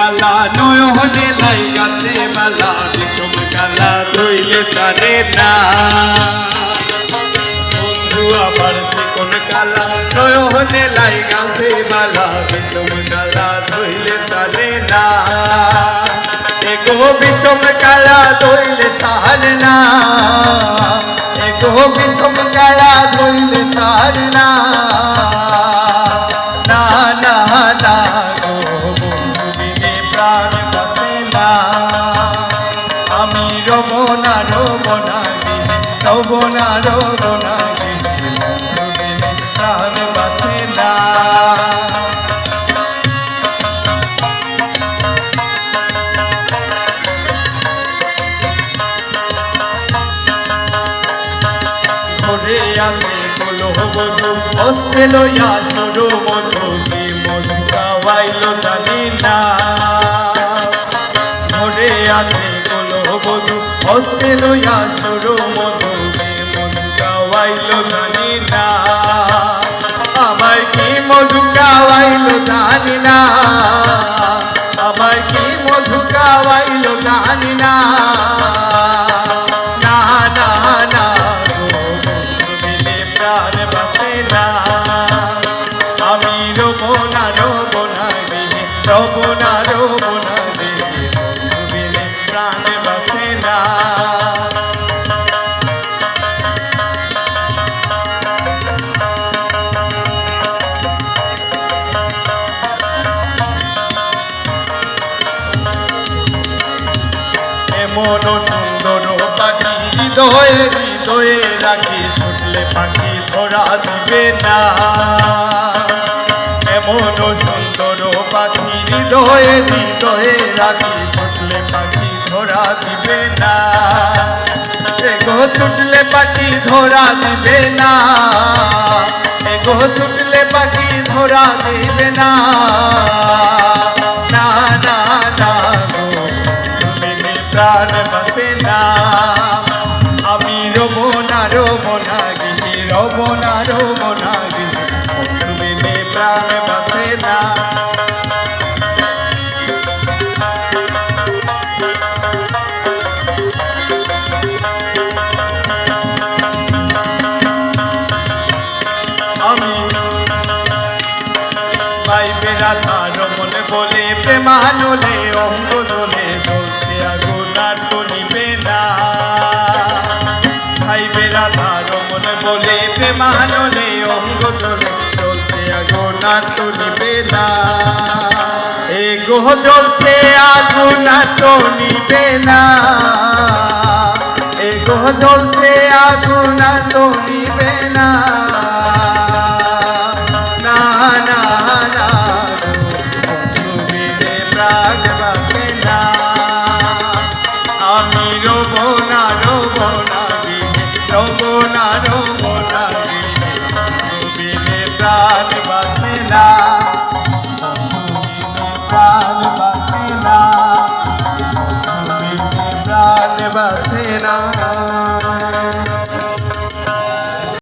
মালা নয়নে লাইগাছে মালা বিষম কালা ধইলে তারে না বন্ধু আমার চিকন কালা নয়নে লাইগাছে মালা বিষম কালা ধইলে তারে না এগো বিষম কালা ধইলে তার না এগো বিষম কালা ধইলে তার না না রব না রব না গিয়ে বন্ধু বিনে প্রাণ বাঁচে না ঘরে আসে কোলো বধু হস্তে লইয়া সরু মধু কি মধু খাওয়াইল জানি না ঘরে আসে কোলো বধু হস্তে লইয়া সরু মধু। খাওয়াইল জানি না। আমার কি মধু খাওয়াইল জানি না। আমার কি মধু খাওয়াইল জানি না। আমি রব না রব না। এমন সুন্দর পাখি হৃদয়ে হৃদয়ে রাখি, ছুটলে পাখি ধরা দিবে না। এমন সুন্দর পাখি হৃদয়ে হৃদয়ে রাখি পাখি ধরা দিবে না। ছুটলে পাখি ধরা দিবে না। এগো ছুটলে পাখি ধরা দিবে না। পাইবে রাধা রমন বলে, প্রেমানলে অঙ্গ দোলে বলছে, আগুন আর তো নিবে না পাইবে রাধা রমন বলে, প্রেমানলে অঙ্গ দোলে চলছে আগুন আর তো না। এ গোহ জ্বলছে, আগুন আর তো না। এ গোহ জ্বলছে, আগুন আর তো